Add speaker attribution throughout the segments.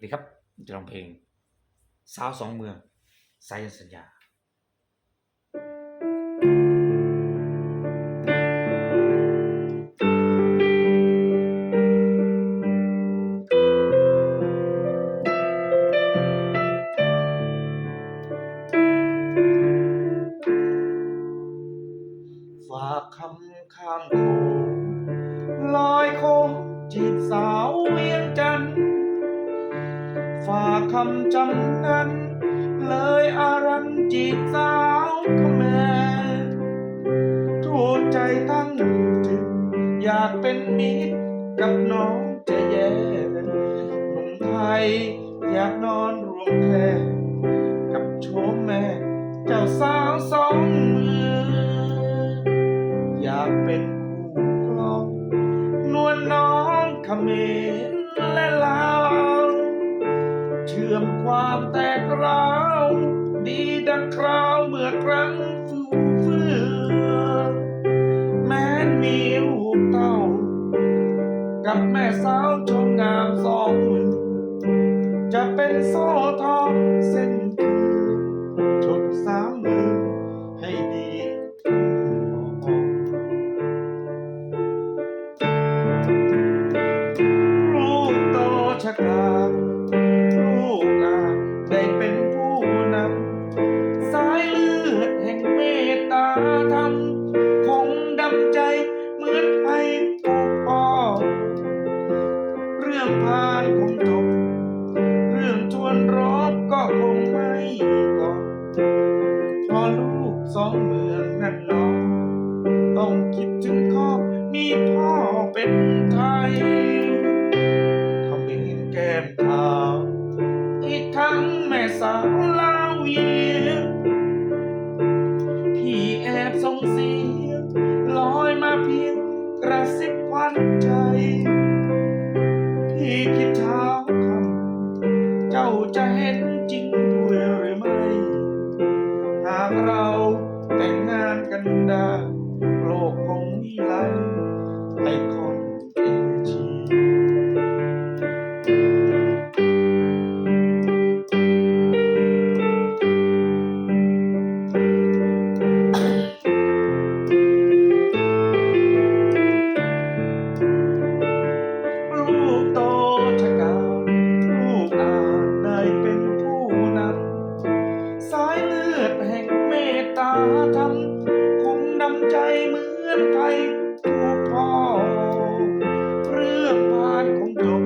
Speaker 1: ดีครับจะร้องเพลง สาวสองเมือง สายันสัญญาฝากคำข้ามโขงลอยโค้งจีบสาวเวียงจันทร์ ฝากคำจำนั้น เลยอารันจีบสาวขมรถูกใจตั้งถึงอยากเป็นมิตรกับน้องจะแย่หนุ่มไทย อยากนอนรวมแพรกับโชมแม่ เจ้าสาวสองมือ อยากเป็นคู่ครอง นวลน้องขมรื่อมความแตกร้าว ดีดังคราวเมื่อครั้งฟูเฟืองแม้นมีลูกเต้ากับแม่สาวชมงามสองมือจะเป็นโซ่ทองเส้นคือชดสามมือให้ดีทั้งหมดลูกโตชะกา ตาธรรมคงดำใจเหมือนให้ผู้พ่อเรื่องผ่านคงจบ เรื่องชวนรบก็คงไม่ก่อพอลูกสองเมืองนั่นน้องต้องคิดถึงข้อมีพ่อเป็นไทยเขาเห็นแก้มขาวอีกทั้งแม่สาว ส่งเสียงลอยมาเพียงกระซิบควันใจ พี่คิดเท้าคำเจ้าจะเห็นจริงด้วยหรือไม่ หากเราแต่งงานกันได้โลกคงวิไลให้คนเอ ใจเหมือนไทยผู้พ่อเรื่องผ่านคงจบ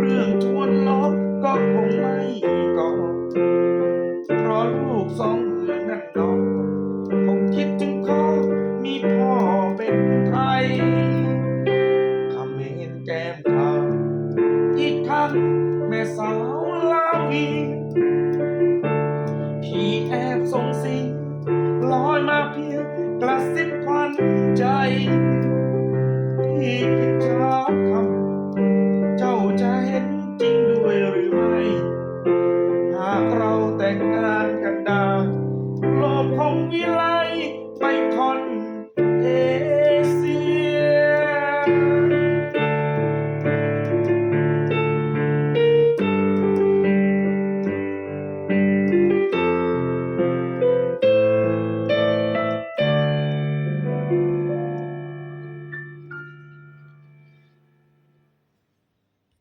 Speaker 1: เรื่องชวนลบก็คงไม่ก่อเพราะลูกสองเมืองนั่นน้องคงคิดถึงข้อมีพ่อเป็นไทยคำเห็นแก้มขาวอีกทั้งแม่สาวลาวี กระซิบควันใจที่คิดเช้าคำเจ้าใจ